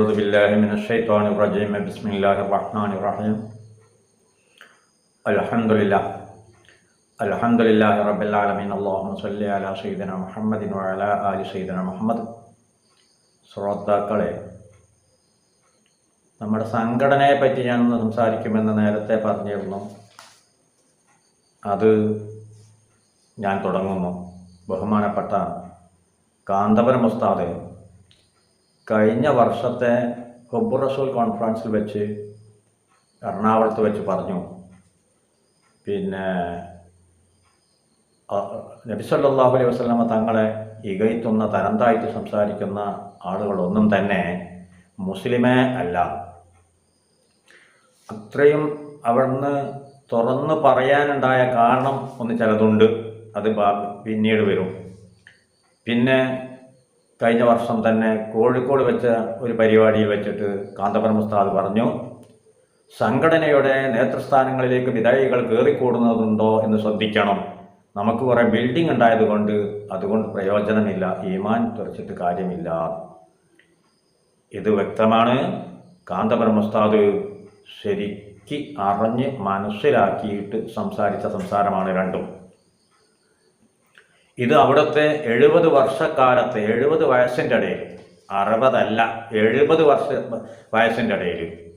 أعوذ بالله من الشيطان الرجيم بسم الله الرحمن الرحيم الحمد لله الحمد لله رب العالمين اللهم صل على سيدنا محمد وعلى آل سيدنا محمد ശ്രോതാക്കളെ നമ്മുടെ സംഘടനയെ പറ്റി ഞാനൊന്ന് സംസാരിക്കുമെന്ന് നേരത്തെ പറഞ്ഞിരുന്നു അത് ഞാൻ തുടങ്ങുന്നു ബഹുമാനപ്പെട്ട കാന്തപുരം ഉസ്താദ് കഴിഞ്ഞ വർഷത്തെ ഹുബ് കോൺഫറൻസിൽ വെച്ച് എറണാകുളത്ത് വെച്ച് പറഞ്ഞു. പിന്നെ നബി സല്ലല്ലാഹു അലൈഹി വസല്ലമ തങ്ങളെ ഇകയ്ത്തുന്ന തരന്തായിട്ട് സംസാരിക്കുന്ന ആളുകളൊന്നും തന്നെ മുസ്ലിമേ അല്ല. അത്രയും അവിടുന്ന് തുറന്ന് പറയാനുണ്ടായ കാരണം ഒന്ന് ചിലതുണ്ട്. അത് പിന്നീട് വരും. പിന്നെ കഴിഞ്ഞ വർഷം തന്നെ കോഴിക്കോട് വെച്ച ഒരു പരിപാടിയിൽ വെച്ചിട്ട് കാന്തപുരം ഉസ്താദ് പറഞ്ഞു സംഘടനയുടെ നേതൃസ്ഥാനങ്ങളിലേക്ക് വിധേയികൾ കയറിക്കൂടുന്നതുണ്ടോ എന്ന് ശ്രദ്ധിക്കണം. നമുക്ക് കുറേ ബിൽഡിംഗ് ഉണ്ടായതുകൊണ്ട് അതുകൊണ്ട് പ്രയോജനമില്ല ഈമാൻ തുറച്ചിട്ട് കാര്യമില്ല. ഇത് വ്യക്തമാണ്. കാന്തപുരം ഉസ്താദ് ശരിക്ക് അറിഞ്ഞ് മനസ്സിലാക്കിയിട്ട് സംസാരിച്ച സംസാരമാണ് രണ്ടും. ഇത് അവിടുത്തെ എഴുപത് വർഷക്കാലത്ത് എഴുപത് വയസ്സിന്റെ ഇടയിൽ അറുപതല്ല എഴുപത് വർഷ വയസ്സിന്റെ ഇടയിൽ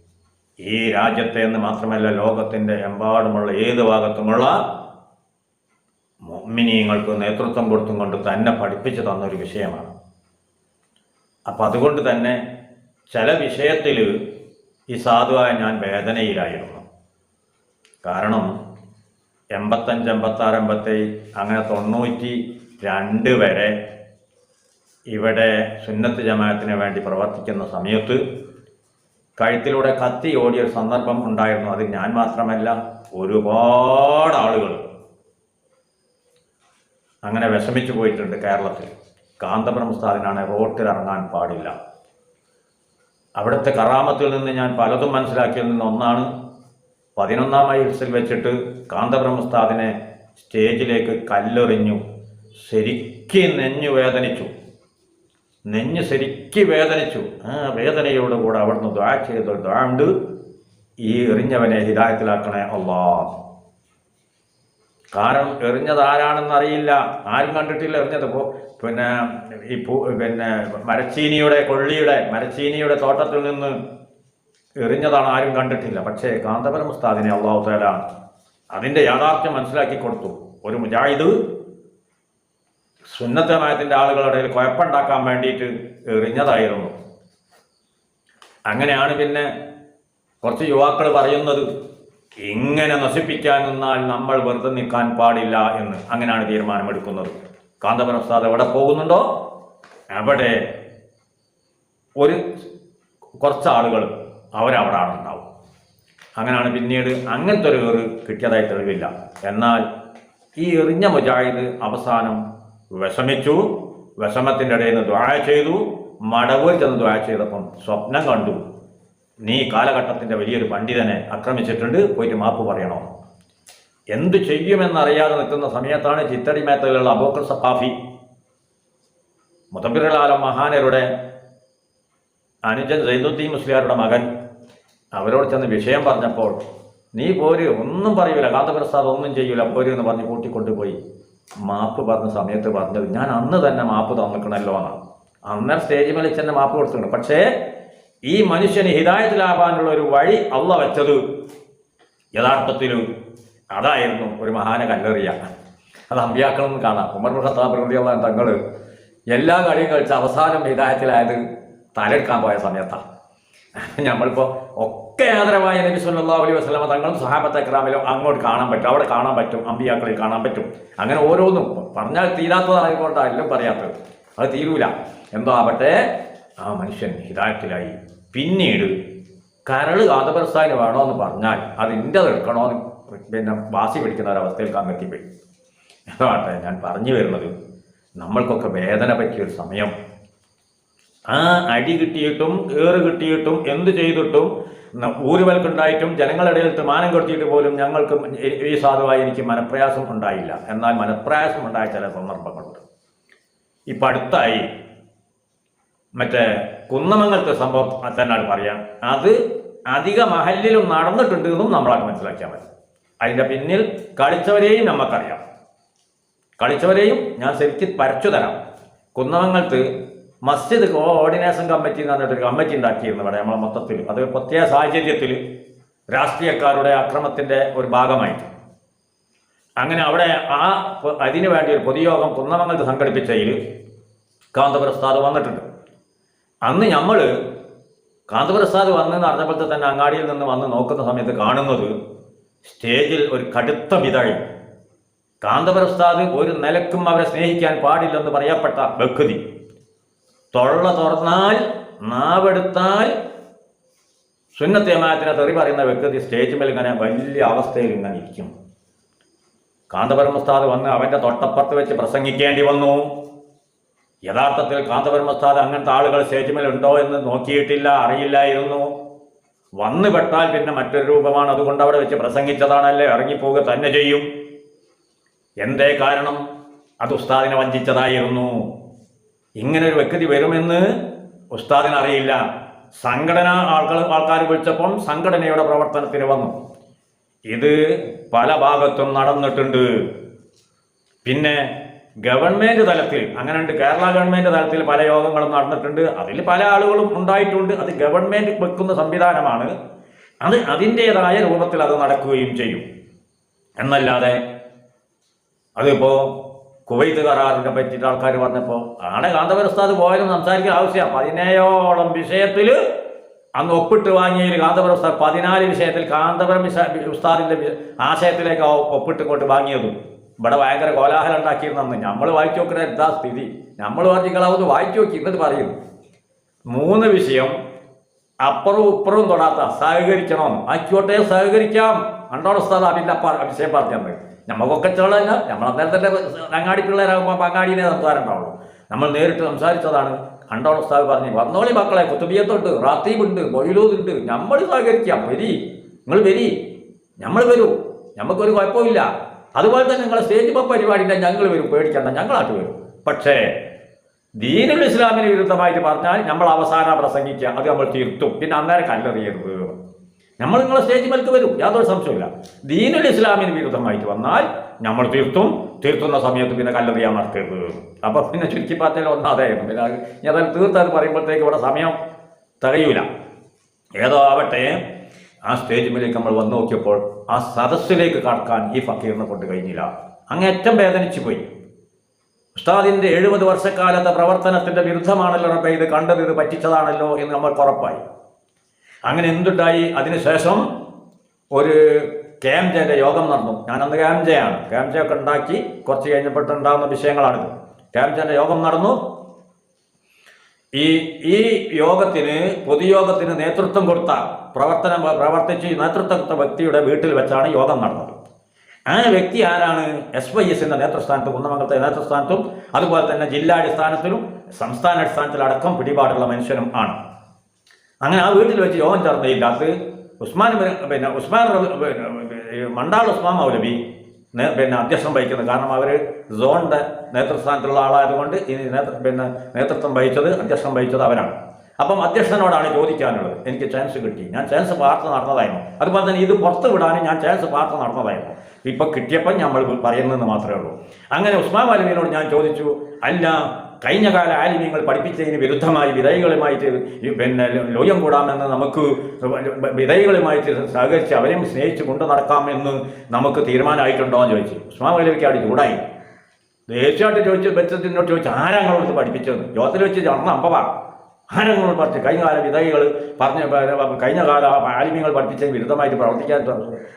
ഈ രാജ്യത്തെ എന്ന് മാത്രമല്ല ലോകത്തിന്റെ എമ്പാടുമുള്ള ഏത് ഭാഗത്തുമുള്ള മോമിനിയങ്ങൾക്ക് നേതൃത്വം കൊടുത്തും കൊണ്ട് തന്നെ പഠിപ്പിച്ചു തന്നൊരു വിഷയമാണ്. അപ്പം അതുകൊണ്ട് തന്നെ ചില വിഷയത്തിൽ ഈ സാധുവായ ഞാൻ വേദനയിലായിരുന്നു. കാരണം എൺപത്തഞ്ച് എൺപത്താറ് എൺപത്തേഴ് അങ്ങനെ തൊണ്ണൂറ്റി രണ്ട് വരെ ഇവിടെ സുന്നത്ത് ജമാഅത്തിന് വേണ്ടി പ്രവർത്തിക്കുന്ന സമയത്ത് കഴുത്തിലൂടെ കത്തി ഓടിയ ഒരു സന്ദർഭം ഉണ്ടായിരുന്നു. അത് ഞാൻ മാത്രമല്ല ഒരുപാട് ആളുകൾ അങ്ങനെ വിഷമിച്ചു പോയിട്ടുണ്ട് കേരളത്തിൽ. കാന്തപുരം ഉസ്താദിനാണ് റോട്ടിൽ ഇറങ്ങാൻ പാടില്ല. അവിടുത്തെ കറാമത്തിൽ നിന്ന് ഞാൻ പലതും മനസ്സിലാക്കിയതിൽ നിന്ന് ഒന്നാണ് പതിനൊന്നാം വയസ്സിൽ വെച്ചിട്ട് കാന്തബ്രഹ്മസ്ഥാദിനെ സ്റ്റേജിലേക്ക് കല്ലെറിഞ്ഞു. ശരിക്ക് നെഞ്ഞു വേദനിച്ചു. നെഞ്ഞ് ശരിക്ക് വേദനിച്ചു. ആ വേദനയോട് കൂടെ അവിടുന്ന് ദ്വാ ചെയ്ത ദ്വാ ഉണ്ട്. ഈ എറിഞ്ഞവനെ ഹിതായത്തിലാക്കണേ അള്ളാ കാരണം എറിഞ്ഞത് ആരാണെന്ന് അറിയില്ല. ആരും കണ്ടിട്ടില്ല എറിഞ്ഞത്. ഇപ്പോൾ പിന്നെ ഈ പൂ പിന്നെ മരച്ചീനിയുടെ കൊള്ളിയുടെ മരച്ചീനിയുടെ തോട്ടത്തിൽ നിന്ന് എറിഞ്ഞതാണ് ആരും കണ്ടിട്ടില്ല. പക്ഷേ കാന്തപുരം ഉസ്താദിനെ അള്ളാഹു തആല അതിന്റെ യാഥാർത്ഥ്യം മനസ്സിലാക്കി കൊടുത്തു. ഒരു മുജാഹിദ് സുന്നത്തമായത്തിന്റെ ആളുകളുടെ ഇടയിൽ കുഴപ്പമുണ്ടാക്കാൻ വേണ്ടിയിട്ട് എറിഞ്ഞതായിരുന്നു. അങ്ങനെയാണ് പിന്നെ കുറച്ച് യുവാക്കൾ പറയുന്നത് ഇങ്ങനെ നശിപ്പിക്കാൻ നിന്നാൽ നമ്മൾ വെറുതെ നിൽക്കാൻ പാടില്ല എന്ന്. അങ്ങനെയാണ് തീരുമാനമെടുക്കുന്നത്. കാന്തപുരം ഉസ്താദ് എവിടെ പോകുന്നുണ്ടോ? അവിടെ. ഒരു കുറച്ച് ആളുകൾ അവരവിടെ ഉണ്ടാവും അങ്ങനെയാണ് പിന്നീട് അങ്ങനത്തെ ഒരു ഏറ് കിട്ടിയതായി തെളിവില്ല. എന്നാൽ ഈ എറിഞ്ഞ മുജാഹിദ് അവസാനം വിഷമിച്ചു വിഷമത്തിന്റെ ഇടയിൽ നിന്ന് ദ്വായ ചെയ്തു മടവൂർ ചെന്ന് ദ്വായ ചെയ്തപ്പം സ്വപ്നം കണ്ടു. നീ കാലഘട്ടത്തിന്റെ വലിയൊരു പണ്ഡിതനെ ആക്രമിച്ചിട്ടുണ്ട് പോയിട്ട് മാപ്പ് പറയണോ? എന്ത് ചെയ്യുമെന്നറിയാതെ നിൽക്കുന്ന സമയത്താണ് ചിത്തടി മേത്തലുള്ള അബൂക്കർ സഖാഫി മുതബിറുലാലം മഹാനരുടെ അനുജൻ സൈദുദ്ദീൻ മുസ്ലിയാരുടെ മകൻ അവരോട് ചെന്ന് വിഷയം പറഞ്ഞപ്പോൾ നീ പോര് ഒന്നും പറയൂല കാന്തപ്രസാദ് ഒന്നും ചെയ്യൂല പോര് എന്ന് പറഞ്ഞ് കൂട്ടിക്കൊണ്ടുപോയി മാപ്പ് പറഞ്ഞ സമയത്ത് പറഞ്ഞത് ഞാൻ അന്ന് തന്നെ മാപ്പ് തന്നിക്കണല്ലോ എന്നാണ് അന്നേരം സ്റ്റേജ് മേലെ ചെന്ന് മാപ്പ് കൊടുത്തിട്ടുണ്ട്. പക്ഷേ ഈ മനുഷ്യന് ഹിതായത്തിലാവാനുള്ള ഒരു വഴി അല്ല വെച്ചത്. യഥാർത്ഥത്തിൽ അതായിരുന്നു ഒരു മഹാന കല്ലെറിയ. അത് അമ്പിയാക്കണമെന്ന് കാണാം. ഉമർ പ്രകൃതിയുള്ള തങ്ങൾ എല്ലാ കളിയും കളിച്ച് അവസാനം ഹിതായത്തിലായത് തലെടുക്കാൻ പോയ സമയത്താണ് നമ്മളിപ്പോൾ ഒക്കെ ആദരവായ നബി സല്ലല്ലാഹു അലൈഹി വസല്ലമ തങ്ങളും സഹാബത്തെ ക്രാമിലും അങ്ങോട്ട് കാണാൻ പറ്റും. അവിടെ കാണാൻ പറ്റും. അമ്പിയാക്കളിൽ കാണാൻ പറ്റും. അങ്ങനെ ഓരോന്നും പറഞ്ഞാൽ തീരാത്തതായിക്കോട്ടായാലും പറയാത്തത്. അത് തീരൂല. എന്തോ ആവട്ടെ? ആ മനുഷ്യൻ ഹിദായത്തിലായി. പിന്നീട് കരൾ കാന്തപ്രസ്ഥാന് വേണോ എന്ന് പറഞ്ഞാൽ അത് എന്റെ എടുക്കണോ എന്ന് പിന്നെ വാസി പിടിക്കുന്ന ഒരവസ്ഥയിൽ എത്തിപ്പോയി അതാട്ടെ ഞാൻ പറഞ്ഞു വരുന്നത് നമ്മൾക്കൊക്കെ വേദന പറ്റിയൊരു സമയം. ആ അടി കിട്ടിയിട്ടും ഏറ് കിട്ടിയിട്ടും എന്ത് ചെയ്തിട്ടും ഊരുവൽക്കുണ്ടായിട്ടും ജനങ്ങളിടയിൽ മാനം കെടുത്തിയിട്ട് പോലും ഞങ്ങൾക്ക് ഈ- സാധുവായി എനിക്ക് മനപ്രയാസം ഉണ്ടായില്ല. എന്നാൽ മനപ്രയാസം ഉണ്ടായ ചില സന്ദർഭങ്ങളുണ്ട്. ഇപ്പം അടുത്തായി മറ്റേ കുന്നമംഗലത്തെ സംഭവം തന്നെയാണ് പറയാം. അത് അധിക മഹലിലും നടന്നിട്ടുണ്ട് എന്നും നമ്മളാണ് മനസ്സിലാക്കിയാൽ മതി. അതിന്റെ പിന്നിൽ കളിച്ചവരെയും നമുക്കറിയാം കളിച്ചവരെയും ഞാൻ ശരിക്കും പരച്ചു തരാം. കുന്നമംഗലത്ത് മസ്ജിദ് കോർഡിനേഷൻ കമ്മിറ്റി എന്ന് പറഞ്ഞിട്ട് കമ്മിറ്റി ഉണ്ടാക്കിയിരുന്നു ഇവിടെ നമ്മളെ മൊത്തത്തിൽ അത് പ്രത്യേക സാഹചര്യത്തിൽ രാഷ്ട്രീയക്കാരുടെ അക്രമത്തിന്റെ ഒരു ഭാഗമായിട്ട്. അങ്ങനെ അവിടെ ആ അതിനു വേണ്ടി ഒരു പൊതുയോഗം കുന്നമംഗലത്ത് സംഘടിപ്പിച്ചതിൽ കാന്തപുരസ്താദ് വന്നിട്ടുണ്ട്. അന്ന് നമ്മൾ കാന്തപുരസ്താദ് വന്നെന്ന് അറിഞ്ഞപ്പോഴത്തെ തന്നെ അങ്ങാടിയിൽ നിന്ന് വന്ന് നോക്കുന്ന സമയത്ത് കാണുന്നത് സ്റ്റേജിൽ ഒരു കടുത്ത വിതഴി. കാന്തപുരസ്താദ് ഒരു നിലക്കും അവരെ സ്നേഹിക്കാൻ പാടില്ലെന്ന് പറയപ്പെട്ട വ്യക്തി തൊള്ള തുറന്നാൽ നാവെടുത്താൽ സുന്നത്തേമായത്തിനെ തെറി പറയുന്ന വ്യക്തി സ്റ്റേജ് മേൽ ഇങ്ങനെ വലിയ അവസ്ഥയിൽ ഇങ്ങനെ ഇരിക്കും. കാന്തപരമസ്താദ് വന്ന് അവന്റെ തൊട്ടപ്പുറത്ത് വെച്ച് പ്രസംഗിക്കേണ്ടി വന്നു. യഥാർത്ഥത്തിൽ കാന്തപരമസ്താദ് അങ്ങനത്തെ ആളുകൾ സ്റ്റേജിമേൽ ഉണ്ടോ എന്ന് നോക്കിയിട്ടില്ല അറിയില്ലായിരുന്നു. വന്നു പെട്ടാൽ പിന്നെ മറ്റൊരു രൂപമാണ്. അതുകൊണ്ട് അവിടെ വെച്ച് പ്രസംഗിച്ചതാണല്ലേ ഇറങ്ങിപ്പോവുക തന്നെ ചെയ്യും. എന്തേ കാരണം? അത് ഉസ്താദിനെ വഞ്ചിച്ചതായിരുന്നു. ഇങ്ങനെ ഒരു വ്യക്തി വരുമെന്ന് ഉസ്താദിന് അറിയില്ല. സംഘടന ആൾക്കാർ ആൾക്കാർ വിളിച്ചപ്പം സംഘടനയുടെ പ്രവർത്തനത്തിന് വന്നു. ഇത് പല ഭാഗത്തും നടന്നിട്ടുണ്ട്. പിന്നെ ഗവൺമെന്റ് തലത്തിൽ അങ്ങനെ ഉണ്ട്. കേരള ഗവൺമെന്റ് തലത്തിൽ പല യോഗങ്ങളും നടന്നിട്ടുണ്ട്. അതിൽ പല ആളുകളും ഉണ്ടായിട്ടുണ്ട്. അത് ഗവൺമെന്റ് വെക്കുന്ന സംവിധാനമാണ്. അത് അതിന്റെതായ രൂപത്തിൽ അത് നടക്കുകയും ചെയ്യും. എന്നല്ലാതെ അതിപ്പോ കുവൈത്ത് കരാറിനെ പറ്റിയിട്ട് ആൾക്കാർ പറഞ്ഞപ്പോൾ ആടെ കാന്തപുരസ്താദ് പോയാലും സംസാരിക്കാൻ ആവശ്യമാണ് പതിനേഴോളം വിഷയത്തിൽ അന്ന് ഒപ്പിട്ട് വാങ്ങിയതിൽ കാന്തപുരം ഉസ്താദ് പതിനാല് വിഷയത്തിൽ കാന്തപുരം ഉസ്താദിന്റെ ആശയത്തിലേക്ക് ഒപ്പിട്ട് കൊണ്ട് വാങ്ങിയതും ഇവിടെ ഭയങ്കര കോലാഹലം ഉണ്ടാക്കിയിരുന്നെന്ന് നമ്മൾ വായിച്ചു നോക്കുന്ന എന്താ സ്ഥിതി? നമ്മൾ പറഞ്ഞിക്കളാവുന്നത് വായിച്ചു നോക്കി എന്നിട്ട് പറയും. മൂന്ന് വിഷയം അപ്പുറവും ഇപ്പുറവും തൊടാത്ത സഹകരിക്കണം ആയിക്കോട്ടെ സഹകരിക്കാം. അണ്ടോടെ ഉസ്താദ് അതിന്റെ വിഷയം പറഞ്ഞത് നമുക്കൊക്കെ ചോളല്ല നമ്മൾ അന്നേരത്തെ അങ്ങാടി പിള്ളേരാകുമ്പോൾ അങ്ങാടിനെ സംസാരം നമ്മൾ നേരിട്ട് സംസാരിച്ചതാണ് കണ്ടോളം ഉസ്താദ് പറഞ്ഞു വന്നോളി മക്കളെ കുത്തുബിയത്തുണ്ട് റാത്തീബുണ്ട് മൊയിലൂതുണ്ട് നമ്മൾ സഹകരിക്കാം വരി നിങ്ങൾ വരി നമ്മൾ വരൂ നമുക്കൊരു കുഴപ്പമില്ല. അതുപോലെ തന്നെ നിങ്ങളെ സ്റ്റേജ് പോ പരിപാടിന്റെ ഞങ്ങൾ വരും പേടിക്കണ്ട ഞങ്ങളാട്ട് വരും. പക്ഷേ ദീനുൽ ഇസ്ലാമിന് വിരുദ്ധമായിട്ട് പറഞ്ഞാൽ നമ്മൾ അവസാനം പ്രസംഗിക്കുക അത് നമ്മൾ തീർത്തും പിന്നെ അന്നേരം കല്ലെറിയരുത്. നമ്മൾ നിങ്ങളെ സ്റ്റേജ് മേൽക്ക് വരും. യാതൊരു സംശയമില്ല ദീനുൽ ഇസ്ലാമിന് വിരുദ്ധമായിട്ട് വന്നാൽ നമ്മൾ തീർത്തും തീർത്തുന്ന സമയത്ത് പിന്നെ കല്ലെറിയാൻ നടത്തരുത് അപ്പൊ പിന്നെ ചുരുക്കി പറഞ്ഞാൽ ഒന്നാതായിരുന്നു. പിന്നെ ഞാൻ തീർത്തത് പറയുമ്പോഴത്തേക്ക് ഇവിടെ സമയം തികയൂല. ഏതോ ആവട്ടെ ആ സ്റ്റേജ് മേലേക്ക് നമ്മൾ വന്നു നോക്കിയപ്പോൾ ആ സദസ്സിലേക്ക് കടക്കാൻ ഈ ഫക്കീറിനെ കൊണ്ട് കഴിഞ്ഞില്ല. അങ്ങേറ്റം വേദനിച്ചു പോയി. ഉസ്താദിന്റെ എഴുപത് വർഷക്കാലത്തെ പ്രവർത്തനത്തിന്റെ വിരുദ്ധമാണല്ലോ ഇത് കണ്ടത് ഇത് പറ്റിച്ചതാണല്ലോ എന്ന് നമ്മൾ ഉറപ്പായി. അങ്ങനെ എന്തുണ്ടായി? അതിനുശേഷം ഒരു ക്യാംജയുടെ യോഗം നടന്നു. ഞാൻ കെ എം ജെ ഒക്കെ ഉണ്ടാക്കി കുറച്ച് കഴിഞ്ഞപ്പോഴുണ്ടാകുന്ന വിഷയങ്ങളാണിത്. ക്യാംജയുടെ യോഗം നടന്നു. ഈ ഈ യോഗത്തിന് പൊതുയോഗത്തിന് നേതൃത്വം കൊടുത്ത പ്രവർത്തനം പ്രവർത്തിച്ച് നേതൃത്വം കൊടുത്ത വ്യക്തിയുടെ വീട്ടിൽ വെച്ചാണ് യോഗം നടന്നത്. ആ വ്യക്തി ആരാണ്? എസ് വൈ എസിന്റെ നേതൃസ്ഥാനത്ത് കുന്നമംഗലത്തെ നേതൃസ്ഥാനത്തും അതുപോലെ തന്നെ ജില്ലാടിസ്ഥാനത്തിലും സംസ്ഥാനാടിസ്ഥാനത്തിലടക്കം പിടിപാടുള്ള മനുഷ്യനും ആണ്. അങ്ങനെ ആ വീട്ടിൽ വെച്ച് യോഗം ചേർന്നതിൽ അത് ഉസ്മാൻ പിന്നെ ഉസ്മാൻ മണ്ടാൾ ഉസ്മാൻ മൗലവി നേ- പിന്നെ അധ്യക്ഷം വഹിക്കുന്നത് കാരണം അവർ സോണിന്റെ നേതൃസ്ഥാനത്തുള്ള ആളായതുകൊണ്ട് ഈ നേതൃ പിന്നെ നേതൃത്വം വഹിച്ചത് അധ്യക്ഷം വഹിച്ചത് അവരാണ്. അപ്പം അധ്യക്ഷനോടാണ് ചോദിക്കാനുള്ളത്. എനിക്ക് ചാൻസ് കിട്ടി. ഞാൻ ചാൻസ് വാർത്ത നടന്നതായിരുന്നു. അതുപോലെ തന്നെ ഇത് പുറത്ത് വിടാനും ഞാൻ ചാൻസ് പാർട്ട് നടന്നതായിരുന്നു. ഇപ്പം കിട്ടിയപ്പം നമ്മൾ പറയുന്നതെന്ന് മാത്രമേ ഉള്ളൂ. അങ്ങനെ ഉസ്മാൻ മൗലവിനോട് ഞാൻ ചോദിച്ചു അല്ല കഴിഞ്ഞ കാല ആലിമ്യങ്ങൾ പഠിപ്പിച്ചതിന് വിരുദ്ധമായി വിധേയികളുമായിട്ട് ഈ പിന്നെ ലോയം കൂടാമെന്ന് നമുക്ക് വിധേയികളുമായിട്ട് സഹകരിച്ച് അവരെയും സ്നേഹിച്ച് കൊണ്ടു നടക്കാമെന്ന് നമുക്ക് തീരുമാനമായിട്ടുണ്ടോ എന്ന് ചോദിച്ചു. ഉസ്മാൻ മൗലവിക്ക് അവിടെ ചൂടായി. ദേശീയമായിട്ട് ചോദിച്ചു ബച്ചത്തിനോട് ചോദിച്ചു ആരാങ്ങളോട് പഠിപ്പിച്ചത്. ജോത്തിൽ വെച്ച് നടന്ന അമ്പവാ. ആരങ്ങളോട് പറഞ്ഞു കഴിഞ്ഞ കാല വിധേയികൾ പറഞ്ഞ കഴിഞ്ഞ കാല ആലിമ്യങ്ങൾ പഠിപ്പിച്ചതിന് വിരുദ്ധമായിട്ട് പ്രവർത്തിക്കാൻ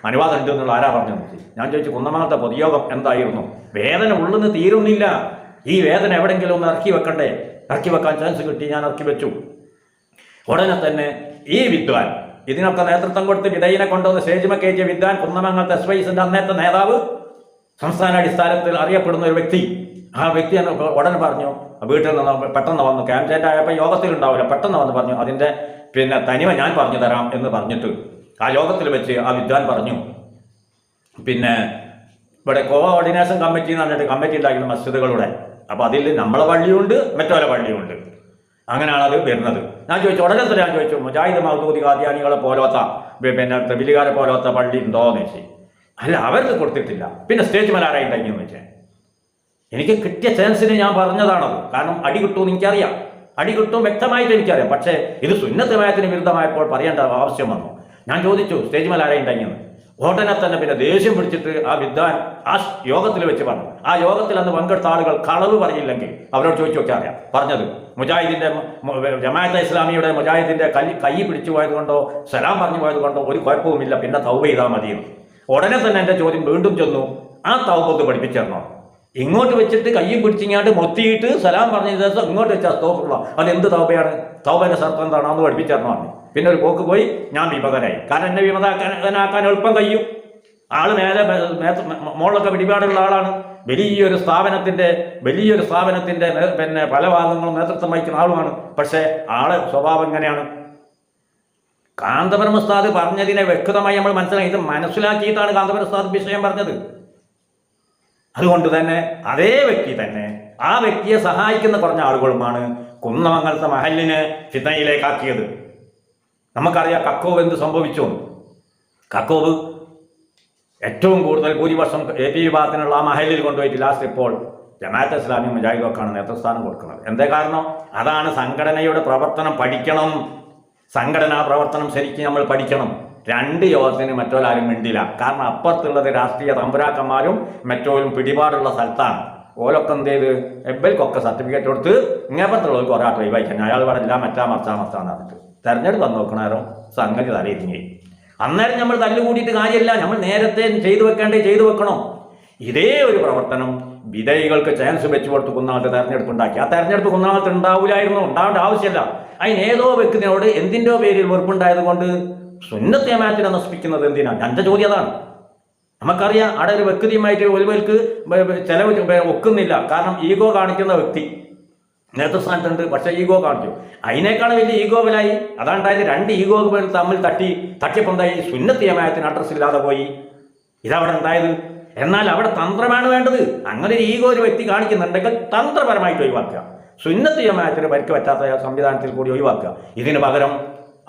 അനുവാദം ഉണ്ടെന്നുള്ള ആരാ പറഞ്ഞു ഞാൻ ചോദിച്ചു കുന്നമാനത്തെ പൊതുയോഗം എന്തായിരുന്നു? വേദന ഉള്ളെന്ന് തീരുന്നില്ല. ഈ വേദന എവിടെങ്കിലും ഒന്ന് ഇറക്കി വെക്കണ്ടേ? ഇറക്കി വെക്കാൻ ചാൻസ് കിട്ടി ഞാൻ ഇറക്കി വെച്ചു. ഉടനെ തന്നെ ഈ വിദ്വാൻ ഇതിനൊക്കെ നേതൃത്വം കൊടുത്ത് ഇടയിനെ കൊണ്ടുവന്ന് സ്റ്റേജിമ കയറ്റിയ വിദ്വാൻ കുന്നമംഗലത്തെ എസ് വൈസിന്റെ അന്നത്തെ നേതാവ് സംസ്ഥാന അടിസ്ഥാനത്തിൽ അറിയപ്പെടുന്ന ഒരു വ്യക്തി. ആ വ്യക്തി ഉടനെ പറഞ്ഞു വീട്ടിൽ നിന്ന് പെട്ടെന്ന് വന്നു ക്യാമ്പ് ആയപ്പോൾ യോഗത്തിൽ ഉണ്ടാവില്ല പെട്ടെന്ന് വന്ന് പറഞ്ഞു അതിന്റെ പിന്നെ തനിമ ഞാൻ പറഞ്ഞു തരാം എന്ന് പറഞ്ഞിട്ട് ആ യോഗത്തിൽ വെച്ച് ആ വിദ്വാൻ പറഞ്ഞു. പിന്നെ ഇവിടെ കോർഡിനേഷൻ കമ്മിറ്റി എന്ന് പറഞ്ഞിട്ട് കമ്മിറ്റി ഉണ്ടാക്കുന്ന മസ്ജിദുകളുടെ അപ്പോൾ അതിൽ നമ്മളെ പള്ളിയുണ്ട് മറ്റോലെ പള്ളിയുണ്ട്. അങ്ങനെയാണ് അത് വരുന്നത്. ഞാൻ ചോദിച്ചു ഉടനെ തന്നെ ഞാൻ ചോദിച്ചു മുജാഹിദ് മൗദൂദി ഖാദിയാനികളെ പോലത്തെ പിന്നെ തെബിലുകാരെ പോലത്തെ പള്ളി ഉണ്ടോ എന്ന് വെച്ചു അല്ല അവർക്ക് കൊടുത്തിട്ടില്ല. പിന്നെ സ്റ്റേജ് മലാരായിട്ടുണ്ടെന്ന് വെച്ചേ എനിക്ക് കിട്ടിയ ചാൻസിന് ഞാൻ പറഞ്ഞതാണത്. കാരണം അടി കിട്ടുമെന്ന് എനിക്കറിയാം. അടി കിട്ടും വ്യക്തമായിട്ട് എനിക്കറിയാം. പക്ഷേ ഇത് സുന്നത്തമയത്തിന് വിരുദ്ധമായപ്പോൾ പറയേണ്ട ആവശ്യം വന്നു. ഞാൻ ചോദിച്ചു സ്റ്റേജ് മലാരായിട്ടുണ്ടെന്ന് ഉടനെ തന്നെ പിന്നെ ദേഷ്യം പിടിച്ചിട്ട് ആ വിദ്വാൻ ആ യോഗത്തിൽ വെച്ച് പറഞ്ഞു. ആ യോഗത്തിൽ അന്ന് പങ്കെടുത്ത ആളുകൾ കളവ് പറയില്ലെങ്കിൽ അവരോട് ചോദിച്ചു നോക്കിയാൽ അറിയാം. പറഞ്ഞത് മുജാഹിദിന്റെ ജമാഅത്തെ ഇസ്ലാമിയുടെ മുജാഹിദിന്റെ കൈ കൈ പിടിച്ചു പോയത് കൊണ്ടോ സലാം പറഞ്ഞു പോയത് കൊണ്ടോ ഒരു കുഴപ്പവുമില്ല പിന്നെ തൗബ ചെയ്താൽ മതിയെന്ന് ഉടനെ തന്നെ എന്റെ ചോദ്യം വീണ്ടും ചെന്നു. ആ തൗബ ഒന്ന് പഠിപ്പിച്ചിരുന്നോ ഇങ്ങോട്ട് വെച്ചിട്ട് കയ്യും പിടിച്ചിങ്ങാണ്ട് മൊത്തിയിട്ട് സലാം പറഞ്ഞ ദിവസം ഇങ്ങോട്ട് വെച്ചാൽ തോപ്പുള്ള അത് എന്ത് തൗബയാണ്? തൗബന്റെ ശർത്തം എന്താണോ? എന്ന് പഠിപ്പിച്ചിരുന്നോ പിന്നെ ഒരു പോക്ക് പോയി ഞാൻ വിമതനായി. കാരണം എന്നെ വിമതാക്കാനാക്കാൻ എളുപ്പം കഴിയും. ആൾ നേരെ മോളൊക്കെ പിടിപാടുള്ള ആളാണ്. വലിയൊരു സ്ഥാപനത്തിന്റെ വലിയൊരു സ്ഥാപനത്തിന്റെ നേ- പിന്നെ പല ഭാഗങ്ങളും നേതൃത്വം വഹിക്കുന്ന ആളുമാണ്. പക്ഷേ ആൾ സ്വഭാവം എങ്ങനെയാണ് കാന്തപുരം ഉസ്താദ് പറഞ്ഞതിനെ വ്യക്തമായി നമ്മൾ മനസ്സിലാക്കി ഇത് മനസ്സിലാക്കിയിട്ടാണ് കാന്തപുരം ഉസ്താദ് വിഷയം പറഞ്ഞത്. അതുകൊണ്ട് തന്നെ അതേ വ്യക്തി തന്നെ ആ വ്യക്തിയെ സഹായിക്കുന്ന കുറഞ്ഞ ആളുകളുമാണ് കുന്നമംഗലത്തെ മഹലിനെ ഫിത്തയിലേക്കാക്കിയത് നമുക്കറിയാം കക്കോവ് എന്ത് സംഭവിച്ചു? കക്കോവ് ഏറ്റവും കൂടുതൽ ഭൂരിപക്ഷം എ പി വിഭാഗത്തിനുള്ള ആ മഹലിൽ കൊണ്ടുപോയിട്ട് ലാസ്റ്റ് ഇപ്പോൾ ജമാഅത്ത് ഇസ്ലാമി മുജാഹിദൊക്കെയാണ് നേതൃസ്ഥാനം കൊടുക്കുന്നത്. എന്തേ കാരണം? അതാണ് സംഘടനയുടെ പ്രവർത്തനം പഠിക്കണം. സംഘടനാ പ്രവർത്തനം ശരിക്കും നമ്മൾ പഠിക്കണം. രണ്ട് യോഗത്തിന് മറ്റോരാരും മിണ്ടില്ല. കാരണം അപ്പുറത്തുള്ളത് രാഷ്ട്രീയ തമ്പുരാക്കന്മാരും മറ്റോരും പിടിപാടുള്ള സ്ഥലത്താണ്. ഓലൊക്കെ എന്ത് ചെയ്ത്? എബൽക്കൊക്കെ സർട്ടിഫിക്കറ്റ് കൊടുത്ത് ഇങ്ങേപ്പുറത്തുള്ളവർക്ക് ഒരാൾ ഒഴിവാക്കാൻ അയാൾ പറഞ്ഞില്ല മറ്റാ മറച്ചാ മറച്ചാന്ന് പറഞ്ഞിട്ട്. തെരഞ്ഞെടുപ്പ് വന്ന് നോക്കണാരോ സംഗതി തലയിരിങ്ങി അന്നേരം നമ്മൾ തല്ലുകൂടിയിട്ട് കാര്യമില്ല. നമ്മൾ നേരത്തെ ചെയ്തു വെക്കേണ്ടേ ചെയ്തു വെക്കണോ. ഇതേ ഒരു പ്രവർത്തനം വിധേയികൾക്ക് ചാൻസ് വെച്ച് കൊടുത്ത് കുന്നാളത്തെ തെരഞ്ഞെടുപ്പ് ഉണ്ടാക്കി. ആ തെരഞ്ഞെടുപ്പ് കുന്നാളത്ത് ഉണ്ടാവില്ലായിരുന്നു ഉണ്ടാവേണ്ട ആവശ്യമില്ല. അതിന് ഏതോ വ്യക്തിനോട് എന്തിന്റെയോ പേരിൽ വെറുപ്പുണ്ടായത് കൊണ്ട് സുന്നത്തേമാറ്റിനെ നശിപ്പിക്കുന്നത് എന്തിനാണ് എന്റെ ചോദ്യം അതാണ്. നമുക്കറിയാം അവിടെ ഒരു വ്യക്തിയുമായിട്ട് ഒരു പേർക്ക് ചെലവ് ഒക്കുന്നില്ല. കാരണം ഈഗോ കാണിക്കുന്ന വ്യക്തി. നേതൃസ്ഥാനത്തുണ്ട് പക്ഷേ ഈഗോ കാണിച്ചു. അതിനേക്കാൾ വലിയ ഈഗോ ഈഗോവിലായി അതാണ്ടായത് രണ്ട് ഈഗോകൾ തമ്മിൽ തട്ടി തട്ടിപ്പുണ്ടായി. സുന്നത്തിയമായത്തിന് അഡ്രസ് ഇല്ലാതെ പോയി. ഇതവിടെ ഉണ്ടായത്? എന്നാൽ അവിടെ തന്ത്രമാണ് വേണ്ടത്. അങ്ങനെ ഒരു ഈഗോ ഒരു വ്യക്തി കാണിക്കുന്നുണ്ടെങ്കിൽ തന്ത്രപരമായിട്ട് ഒഴിവാക്കുക. സുന്നത്തിയമായത്തിന് പരിക്ക് പറ്റാത്ത സംവിധാനത്തിൽ കൂടി ഒഴിവാക്കുക. ഇതിന് പകരം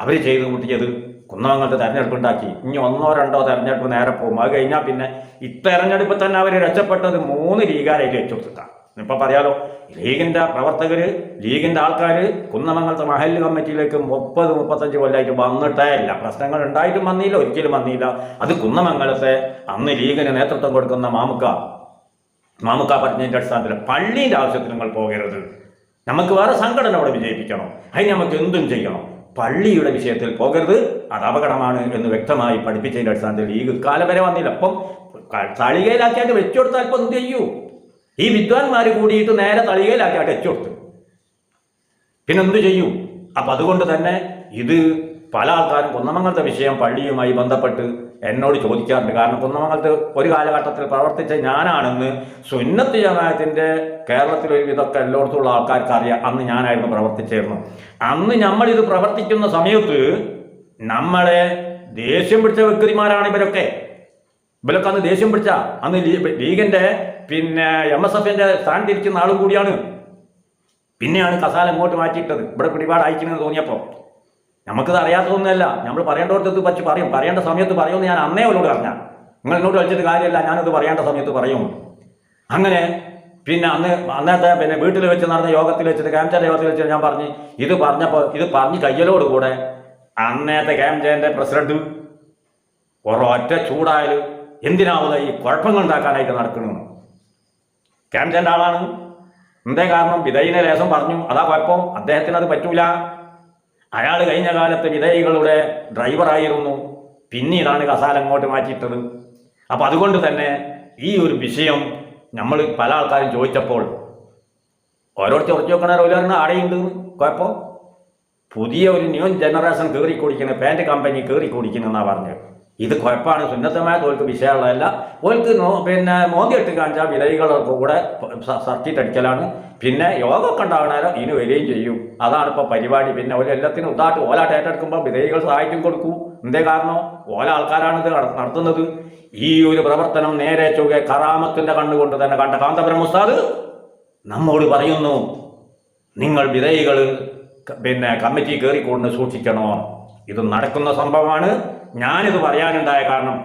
അവർ ചെയ്ത് കൂട്ടിയത് കുന്നമംഗലത്ത് തെരഞ്ഞെടുപ്പ് ഉണ്ടാക്കി. ഇനി ഒന്നോ രണ്ടോ തെരഞ്ഞെടുപ്പ് നേരെ പോകും. അത് കഴിഞ്ഞാൽ പിന്നെ ഇത്തെരഞ്ഞെടുപ്പ് തന്നെ അവർ രക്ഷപ്പെട്ടത് മൂന്ന് ലീഗാരായിട്ട് വെച്ചുകൊടുത്തിട്ടാണ് ഇപ്പൊ പറയാലോ ലീഗിന്റെ പ്രവർത്തകർ ലീഗിന്റെ ആൾക്കാർ കുന്നമംഗലത്തെ മഹൽ കമ്മിറ്റിയിലേക്ക് മുപ്പത് മുപ്പത്തഞ്ച് കൊല്ലമായിട്ട് വന്നിട്ടേ ഇല്ല. പ്രശ്നങ്ങൾ ഉണ്ടായിട്ടും വന്നില്ല ഒരിക്കലും വന്നില്ല. അത് കുന്നമംഗലത്തെ അന്ന് ലീഗിന് നേതൃത്വം കൊടുക്കുന്ന മാമുക്ക. മാമുക്ക പറഞ്ഞതിന്റെ അടിസ്ഥാനത്തിൽ പള്ളീന്റെ ആവശ്യത്തിന് നിങ്ങൾ പോകരുത്. നമുക്ക് വേറെ സംഘടന അവിടെ വിജയിപ്പിക്കണം. അതിന് നമുക്ക് എന്തും ചെയ്യണം. പള്ളിയുടെ വിഷയത്തിൽ പോകരുത്. അത് അപകടമാണ് എന്ന് വ്യക്തമായി പഠിപ്പിച്ചതിന്റെ അടിസ്ഥാനത്തിൽ ലീഗ് കാലം വരെ വന്നില്ല. അപ്പം ക- വെച്ചുകൊടുത്താൽ വെച്ചു കൊടുത്താൽ ഇപ്പം എന്ത് ചെയ്യൂ? ഈ വിദ്വാൻമാർ കൂടിയിട്ട് നേരെ തളികയിലാക്കി വെച്ചു കൊടുത്തു. പിന്നെ എന്ത് ചെയ്യും? അപ്പം അതുകൊണ്ട് തന്നെ ഇത് പല ആൾക്കാരും കുന്നമംഗലത്തെ വിഷയം പള്ളിയുമായി ബന്ധപ്പെട്ട് എന്നോട് ചോദിക്കാറുണ്ട്. കാരണം കുന്നമംഗലത്ത് ഒരു കാലഘട്ടത്തിൽ പ്രവർത്തിച്ച ഞാനാണെന്ന് സുന്നത്ത് ജമാത്തിന്റെ കേരളത്തിൽ ഒരു ഇതൊക്കെ എല്ലായിടത്തുള്ള ആൾക്കാർക്ക് അറിയാം. അന്ന് ഞാനായിരുന്നു പ്രവർത്തിച്ചിരുന്നു അന്ന് നമ്മളിത് പ്രവർത്തിക്കുന്ന സമയത്ത് നമ്മളെ ദേഷ്യം പിടിച്ച വ്യക്തിമാരാണ് ഇവരൊക്കെ. ഇവരൊക്കെ അന്ന് ദേഷ്യം പിടിച്ച അന്ന് ലീ- ലീഗിന്റെ പിന്നെ എം എസ് എഫിന്റെ സ്ഥാനം തിരിക്കുന്ന ആളും കൂടിയാണ്. പിന്നെയാണ് കസാല ഇങ്ങോട്ട് മാറ്റിയിട്ടത്. ഇവിടെ പിടിപാട് അയക്കണമെന്ന് തോന്നിയപ്പോൾ നമുക്കത് അറിയാത്തതൊന്നുമല്ല. നമ്മൾ പറയേണ്ടടുത്ത് പറ്റി പറയും. പറയേണ്ട സമയത്ത് പറയുമെന്ന് ഞാൻ അന്നേ അവരോട് പറഞ്ഞ നിങ്ങൾ എന്നോട് കളിച്ചിട്ട് കാര്യമില്ല. ഞാനത് പറയേണ്ട സമയത്ത് പറയും. അങ്ങനെ പിന്നെ അന്ന് അന്നത്തെ പിന്നെ വീട്ടിൽ വെച്ച് നടന്ന യോഗത്തിൽ വെച്ചിട്ട് ക്യാംചാൻ യോഗത്തിൽ വെച്ചിട്ട് ഞാൻ പറഞ്ഞു ഇത് പറഞ്ഞപ്പോൾ ഇത് പറഞ്ഞ് കയ്യലോടുകൂടെ അന്നത്തെ ക്യാംചേന്റെ പ്രസിഡന്റ് ഒരൊറ്റ ചൂടായാലും എന്തിനാവുന്ന ഈ കുഴപ്പങ്ങൾ ഉണ്ടാക്കാനായിട്ട് നടക്കണമെന്ന് ക്യാംചാന്റെ ആളാണ് എന്തേ കാരണം? വിധയിനെ ലേശം പറഞ്ഞു. അതാ കുഴപ്പം. അദ്ദേഹത്തിന് അത് പറ്റൂല. അയാൾ കഴിഞ്ഞ കാലത്ത് വിധയികളുടെ ഡ്രൈവറായിരുന്നു പിന്നീടാണ് കസാല അങ്ങോട്ട് മാറ്റിയിട്ടത്. അപ്പം അതുകൊണ്ട് തന്നെ ഈ ഒരു വിഷയം നമ്മൾ പല ആൾക്കാരും ചോദിച്ചപ്പോൾ ഓരോരുത്തർ ഉറച്ചു നോക്കണ ഓരോരുന്ന ആടെയുണ്ട്. കുഴപ്പം. പുതിയ ഒരു ന്യൂ ജനറേഷൻ കയറി കുടിക്കുന്ന പാന്റ് കമ്പനി കയറി പറഞ്ഞത്. ഇത് കുഴപ്പമാണ്. സുന്നത്തമായ തോൽക്ക് വിഷയമുള്ളതല്ല. ഓൽക്ക് നോ പിന്നെ മോദി ഇട്ട് കാണിച്ചാൽ വിലയികളൊക്കെ കൂടെ സർട്ടിട്ട് അടിക്കലാണ് പിന്നെ യോഗമൊക്കെ ഉണ്ടാവണേരം ഇനി വരികയും ചെയ്യും. അതാണ് ഇപ്പോൾ പരിപാടി. പിന്നെ ഒരു എല്ലാത്തിനും ഉദാട്ട് ഓല ഏറ്റെടുക്കുമ്പോൾ വിധേയികൾ സഹായിക്കും കൊടുക്കൂ. എന്തേ കാരണം? ഓല ആൾക്കാരാണ് ഇത് നട- നടത്തുന്നത്. ഈ ഒരു പ്രവർത്തനം നേരെ ചൊവ്വെ കറാമത്തിന്റെ കണ്ണുകൊണ്ട് തന്നെ കണ്ട കാന്തപുരം ഉസ്താദ് നമ്മോട് പറയുന്നു നിങ്ങൾ വിധേയികൾ പിന്നെ കമ്മിറ്റി കയറിക്കൊണ്ട് സൂക്ഷിക്കണോ? ഇത് നടക്കുന്ന സംഭവമാണ്. ഞാനിത് പറയാനുണ്ടായ കാരണം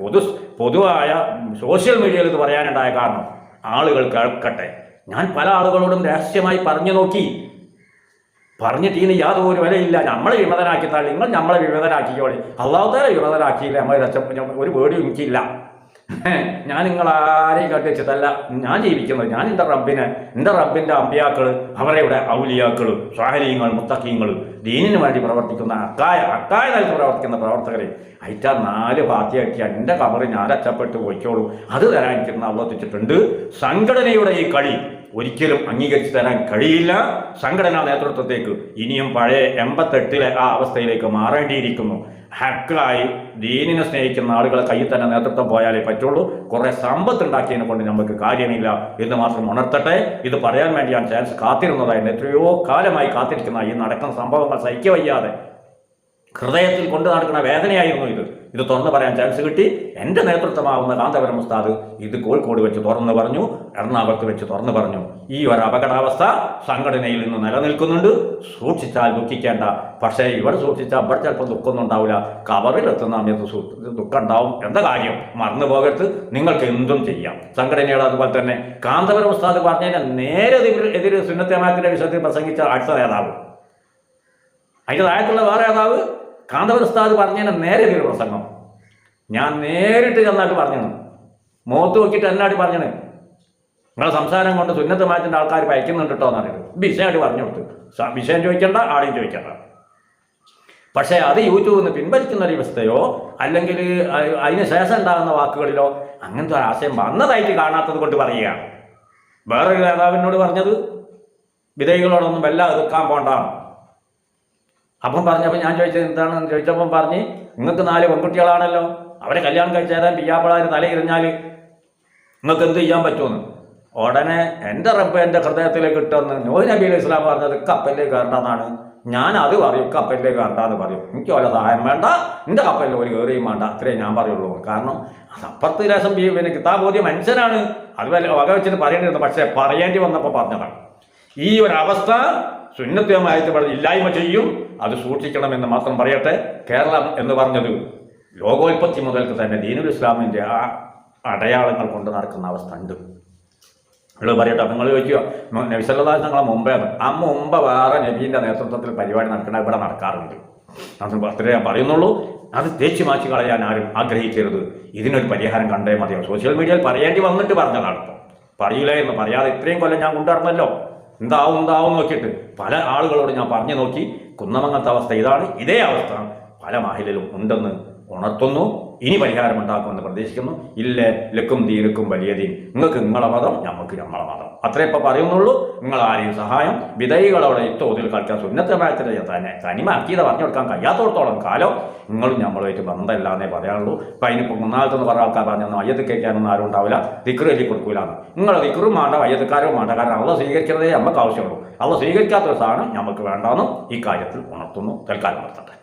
പൊതു പൊതുവായ സോഷ്യൽ മീഡിയയിൽ ഇത് പറയാനുണ്ടായ കാരണം ആളുകൾ കേൾക്കട്ടെ. ഞാൻ പല ആളുകളോടും രഹസ്യമായി പറഞ്ഞു നോക്കി. പറഞ്ഞിട്ട് ഇനി യാതൊരു വിലയില്ല. നമ്മളെ വിമതനാക്കി നിങ്ങൾ നമ്മളെ വിമതനാക്കിക്കോളി. അള്ളാഹുത്താരെ വിമതനാക്കിയില്ല. നമ്മൾ ഒരു പേടിയും എനിക്കില്ല. ഞാൻ നിങ്ങൾ ആരെയും കട്ടിച്ചതല്ല. ഞാൻ ജീവിക്കുന്നത് ഞാൻ എന്റെ റബ്ബിനെ എന്റെ റബ്ബിന്റെ അമ്പിയാക്കൾ അവരുടെ ഔലിയാക്കൾ സ്വാഹലീങ്ങൾ മുത്തക്കീങ്ങൾ ദീനിന് വേണ്ടി പ്രവർത്തിക്കുന്ന അക്കായ അക്കായ നൽകി പ്രവർത്തിക്കുന്ന പ്രവർത്തകരെ. അയറ്റ നാല് പാർട്ടിയാക്കി എന്റെ കബറ് ഞാൻ രക്ഷപ്പെട്ട് പോയിക്കോളൂ. അത് തരാൻ എനിക്ക് അവതരിച്ചിട്ടുണ്ട് സംഘടനയുടെ ഈ കളി ഒരിക്കലും അംഗീകരിച്ചു തരാൻ കഴിയില്ല. സംഘടനാ നേതൃത്വത്തേക്ക് ഇനിയും പഴയ എൺപത്തെട്ടിലെ ആ അവസ്ഥയിലേക്ക് മാറേണ്ടിയിരിക്കുന്നു. ഹക്കായി ദീനിനെ സ്നേഹിക്കുന്ന ആളുകളെ കയ്യിൽ തന്നെ നേതൃത്വം പോയാലേ പറ്റുള്ളൂ. കുറേ സമ്പത്ത് ഉണ്ടാക്കിയതിനെ കൊണ്ട് നമുക്ക് കാര്യമില്ല എന്ന് മാത്രം ഉണർത്തട്ടെ. ഇത് പറയാൻ വേണ്ടി ഞാൻ ചാൻസ് കാത്തിരുന്നതായിരുന്നു എത്രയോ കാലമായി കാത്തിരിക്കുന്ന ഈ നടക്കുന്ന സംഭവങ്ങൾ സഹിക്കവയ്യാതെ ഹൃദയത്തിൽ കൊണ്ടു നടക്കുന്ന വേദനയായിരുന്നു ഇത്. ഇത് തുറന്നു പറയാൻ ചാൻസ് കിട്ടി. എന്റെ നേതൃത്വമാവുന്ന കാന്തപുരം ഉസ്താദ് ഇത് കോഴിക്കോട് വെച്ച് തുറന്നു പറഞ്ഞു. എറണാകുളത്ത് വെച്ച് തുറന്നു പറഞ്ഞു. ഈ ഒരു അപകടാവസ്ഥ സംഘടനയിൽ നിന്ന് നിലനിൽക്കുന്നുണ്ട്. സൂക്ഷിച്ചാൽ ദുഃഖിക്കേണ്ട. പക്ഷേ ഇവർ സൂക്ഷിച്ചാൽ ഇവിടെ ചിലപ്പോൾ ദുഃഖമൊന്നും ഉണ്ടാവില്ല. കവറിൽ എത്തുന്ന സമയത്ത് ദുഃഖം ഉണ്ടാവും എന്താ കാര്യം മറന്നു പോകരുത്. നിങ്ങൾക്ക് എന്തും ചെയ്യാം. സംഘടനയുടെ അതുപോലെ തന്നെ കാന്തപുരം ഉസ്താദ് പറഞ്ഞതിന് നേരെ എതിര് സുന്നത്തമാത്തിന്റെ വിഷയത്തിൽ പ്രസംഗിച്ച അടുത്ത നേതാവ്. അതിന്റെ താഴത്തുള്ള വേറെ നേതാവ് കാന്തപുരസ്താദ് പറഞ്ഞതിന് നേരെ എതിര് പ്രസംഗം. ഞാൻ നേരിട്ട് ചെന്നായിട്ട് പറഞ്ഞു മുഖത്ത് നോക്കിയിട്ട് എന്നാട്ട് പറഞ്ഞത് നിങ്ങളെ സംസാരം കൊണ്ട് സുന്നത്ത് മാറ്റിന്റെ ആൾക്കാർ പയക്കുന്നുണ്ട് കേട്ടോ എന്നറിയത് വിഷയമായിട്ട് പറഞ്ഞു കൊടുത്തു. വിഷയം ചോദിക്കേണ്ട ആടെയും ചോദിക്കേണ്ട. പക്ഷേ അത് യൂട്യൂബിൽ നിന്ന് പിൻവലിക്കുന്ന ഒരു വ്യവസ്ഥയോ അല്ലെങ്കിൽ അതിന് ശേഷം ഉണ്ടാകുന്ന വാക്കുകളിലോ അങ്ങനത്തെ ഒരു ആശയം വന്നതായിട്ട് കാണാത്തത് കൊണ്ട് പറയുകയാണ്. വേറൊരു നേതാവിനോട് പറഞ്ഞത് വിധേയികളോടൊന്നും വല്ല എതിർക്കാൻ പോണ്ടാണ് അപ്പം പറഞ്ഞപ്പോൾ ഞാൻ ചോദിച്ചത് എന്താണെന്ന് ചോദിച്ചപ്പം പറഞ്ഞ് നിങ്ങൾക്ക് നാല് പെൺകുട്ടികളാണല്ലോ അവരെ കല്യാണം കഴിച്ചേരാൻ പിയ്യാപ്പിളാർ തലയിരുന്നാൽ നിങ്ങൾക്ക് എന്ത് ചെയ്യാൻ പറ്റുമെന്ന്? ഉടനെ എന്റെ റബ്ബ് എന്റെ ഹൃദയത്തിലേക്ക് ഇട്ടെന്ന് നോഹ് നബി അലൈഹി ഇസ്ലാം പറഞ്ഞത് കപ്പലിലേക്ക് കയറണ്ടെന്നാണ് ഞാൻ അത് പറയും കപ്പലിലേക്ക് കയറണ്ടെന്ന് പറയും. എനിക്ക് വല്ല സഹായം വേണ്ട. എന്റെ കപ്പലിൽ ഒരു കയറിയും വേണ്ട. അത്രേ ഞാൻ പറയുള്ളൂ. കാരണം അപ്പുറത്ത് ലേശം പിന്നെ കിതാബോധ്യ മനുഷ്യനാണ്. അത് വല്ല വക വെച്ചിട്ട് പറയേണ്ടിരുന്നു പക്ഷേ പറയേണ്ടി വന്നപ്പോൾ പറഞ്ഞതാണ്. ഈ ഒരു അവസ്ഥ സുന്നത്യമായിട്ട് പറഞ്ഞ് ഇല്ലായ്മ ചെയ്യും. അത് സൂക്ഷിക്കണമെന്ന് മാത്രം പറയട്ടെ. കേരളം എന്ന് പറഞ്ഞത് ലോകോൽപത്തി മുതൽക്ക് തന്നെ ദീനുൽ ഇസ്ലാമിന്റെ ആ അടയാളങ്ങൾ കൊണ്ട് നടക്കുന്ന അവസ്ഥ ഉണ്ട്. നിങ്ങൾ പറയട്ടെ നിങ്ങൾ ചോദിക്കുക നബിസല്ലാസ് ഞങ്ങളെ മുമ്പേ ആ മുമ്പ് വേറെ നബീന്റെ നേതൃത്വത്തിൽ പരിപാടി നടക്കണ ഇവിടെ നടക്കാറുണ്ട്. അത് അത്രേ ഞാൻ പറയുന്നുള്ളൂ. അത് തേച്ച് മാറ്റി കളയാൻ ആരും ആഗ്രഹിക്കരുത്. ഇതിനൊരു പരിഹാരം കണ്ടേ മതിയോ സോഷ്യൽ മീഡിയയിൽ പറയേണ്ടി വന്നിട്ട് പറഞ്ഞതാണ് ഇപ്പോൾ പറയില്ല എന്ന് പറയാതെ ഇത്രയും കൊല്ലം ഞാൻ കൊണ്ടുവരണമല്ലോ. എന്താവും എന്താവും നോക്കിയിട്ട് പല ആളുകളോട് ഞാൻ പറഞ്ഞു നോക്കി. കുന്നമങ്ങത്തെ അവസ്ഥ ഇതാണ്. ഇതേ അവസ്ഥ പല മാഹിലും ഉണ്ടെന്ന് ഉണർത്തുന്നു. ഇനി പരിഹാരം ഉണ്ടാക്കുമെന്ന് പ്രതീക്ഷിക്കുന്നു. ഇല്ലേ ലക്കും ദീനക്കും വലിയ ദീൻ. നിങ്ങൾക്ക് നിങ്ങളെ മതം ഞമ്മക്ക് നമ്മളെ മതം. അത്രേ ഇപ്പം പറയുന്നുള്ളൂ. നിങ്ങൾ ആരെയും സഹായം വിധൈകളോടെ ഇത്തോതിൽ കളിക്കാൻ സുന്നത്തമായത്തിലെ തന്നെ തനിമാക്കിയത് പറഞ്ഞു കൊടുക്കാൻ കഴിയാത്തോടത്തോളം കാലം നിങ്ങളും നമ്മളുമായിട്ട് ബന്ധമില്ലാന്നേ പറയാനുള്ളൂ. ഇപ്പം അതിനിപ്പോൾ മൂന്നാമത്തെന്ന് പറഞ്ഞ ആൾക്കാർ പറഞ്ഞു അയ്യത്ത് കേൾക്കാനൊന്നും ആരും ഉണ്ടാവില്ല. ദിക്റ് എല്ലി കൊടുക്കൂലാണ് നിങ്ങൾ ദിക്റും വേണ്ട അയ്യത്തുകാരും വേണ്ട കാരണം അവ സ്വീകരിക്കുന്നതേ നമുക്ക് ആവശ്യമുള്ളൂ. അവ സ്വീകരിക്കാത്ത ഒരു സാധനം നമുക്ക് വേണ്ടാന്നും ഈ കാര്യത്തിൽ ഉണർത്തുന്നു. തൽക്കാലം നിർത്തട്ടെ.